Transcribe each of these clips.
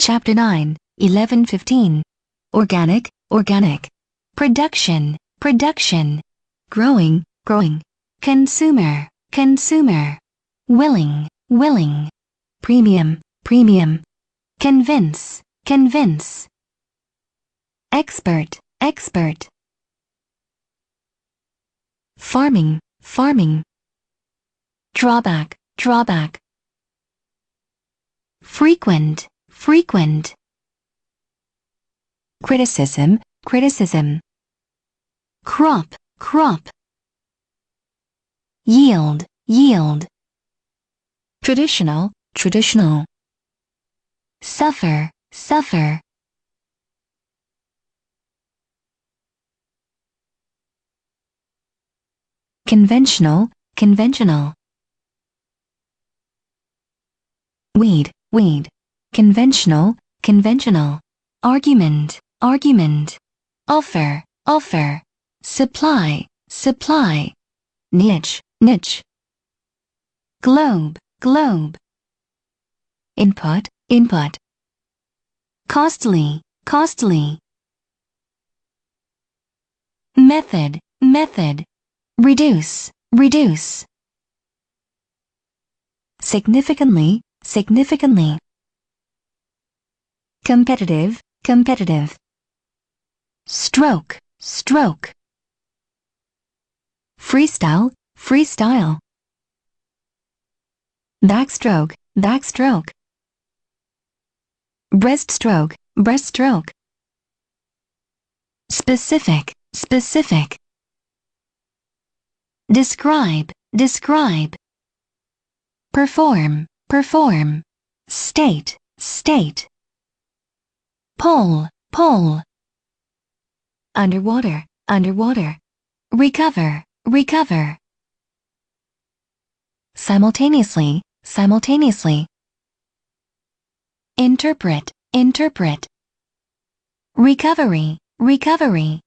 Chapter 9, 1115. Organic, organic. Production, production. Growing, growing. Consumer, consumer. Willing, willing. Premium, premium. Convince, convince. Expert, expert. Farming, farming. Drawback, drawback. Frequent, frequent. Criticism, criticism. Crop, crop. Yield, yield. Traditional, traditional. Suffer, suffer. Conventional, conventional. Weed, weed. Conventional, conventional. Argument, argument. Offer, offer. Supply, supply. Niche, niche. Globe, globe. Input, input. Costly, costly. Method, method. Reduce, reduce. Significantly, significantly. Competitive, competitive. Stroke, stroke. Freestyle, freestyle. Backstroke, backstroke. Breaststroke, breaststroke. Specific, specific. Describe, describe. Perform, perform. State, state. Pull, pull. Underwater, underwater. Recover, recover. Simultaneously, simultaneously. Interpret, interpret. Recovery, recovery.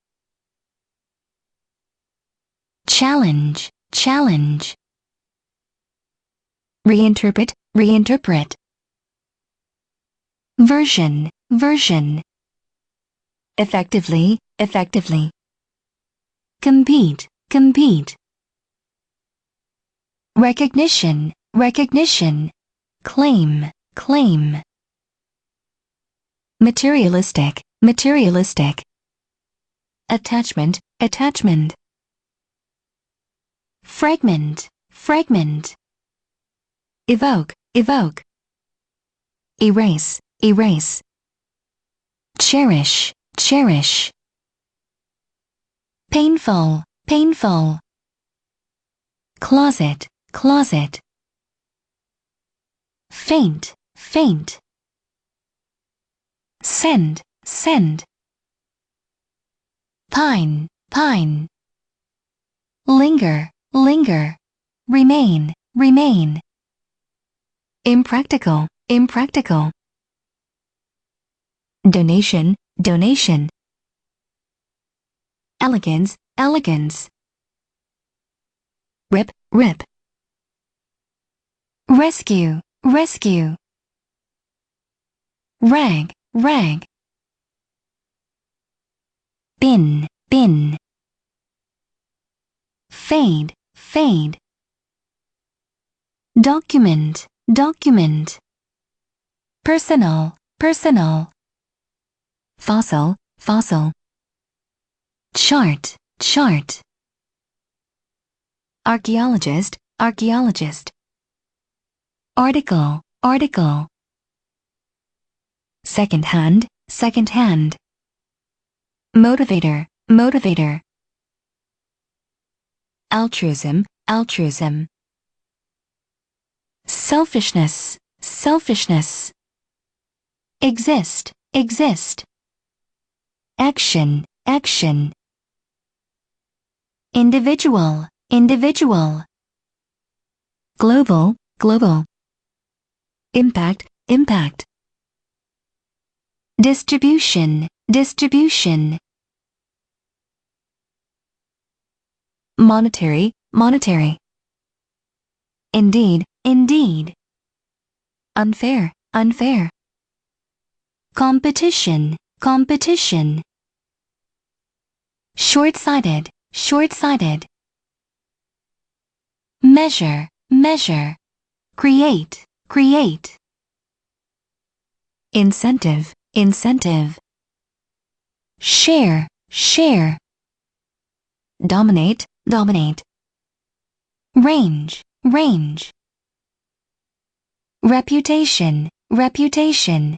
Challenge, challenge. Reinterpret, reinterpret. Version, version. Effectively, effectively. Compete, compete. Recognition, recognition. Claim, claim. Materialistic, materialistic. Attachment, attachment. Fragment, fragment. Evoke, evoke. Erase, erase. Cherish, cherish. Painful, painful. Closet, closet. Faint, faint. Send, send. Pine, pine. Linger, linger. Remain, remain. Impractical, impractical. Donation, donation. Elegance, elegance. Rip, rip. Rescue, rescue. Rag, rag. Bin, bin. Fade, fade. Document, document. Personal, personal. Fossil, fossil. Chart, chart. Archaeologist, archaeologist. Article, article. Second hand, second hand. Motivator, motivator. Altruism, altruism. Selfishness, selfishness. Exist, exist. Action, action. Individual, individual. Global, global. Impact, impact. Distribution, distribution. Monetary, monetary. Indeed, indeed. Unfair, unfair. competition, competition. Short-sighted, short-sighted. Measure, measure. Create, create. Incentive, incentive. Share, share. Dominate, dominate. Range, range. Reputation, reputation.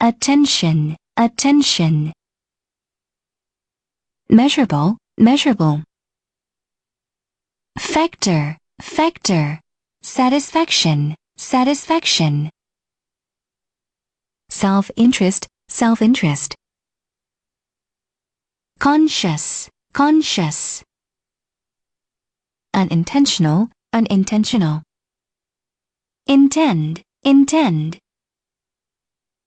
Attention, attention. Measurable, measurable. Factor, factor. Satisfaction, satisfaction. Self-interest, self-interest. Conscious, conscious. Unintentional, unintentional. Intend, intend.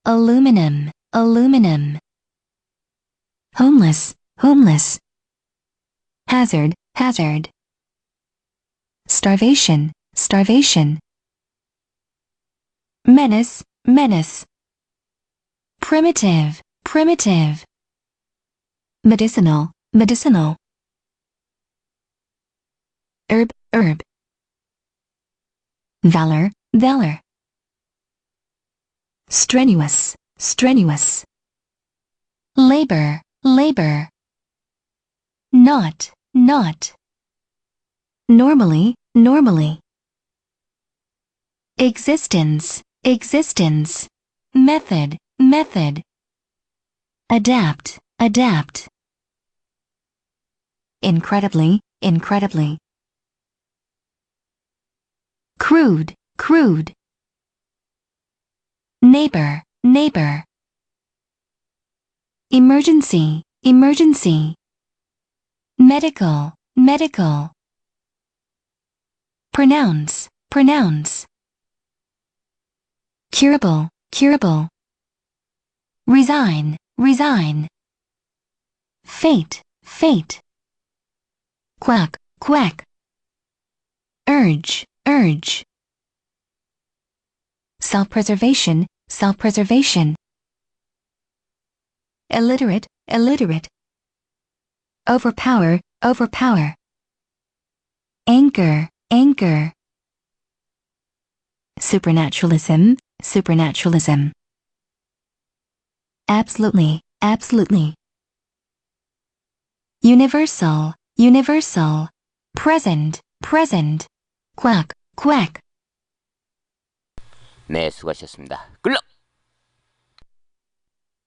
Aluminum, aluminum. Homeless, homeless. Hazard, hazard. Starvation, starvation. Menace, menace. Primitive, primitive. Medicinal, medicinal. Herb, herb. Valor, valor. Strenuous, strenuous. Labor, labor. Not, not. Normally, normally. Existence, existence. Method, method. Adapt, adapt. Incredibly, incredibly. Crude, crude. Neighbor, neighbor. Emergency, emergency. Medical, medical. Pronounce, pronounce. Curable, curable. Resign, resign. Fate, fate. Quack, quack. Urge, urge. Self-preservation, self-preservation. Illiterate, illiterate Overpower, overpower. Anchor, anchor. Supernaturalism, supernaturalism. Absolutely, absolutely. Universal, universal. Present, present. Quack, quack. 네, 수고하셨습니다. 굴럭!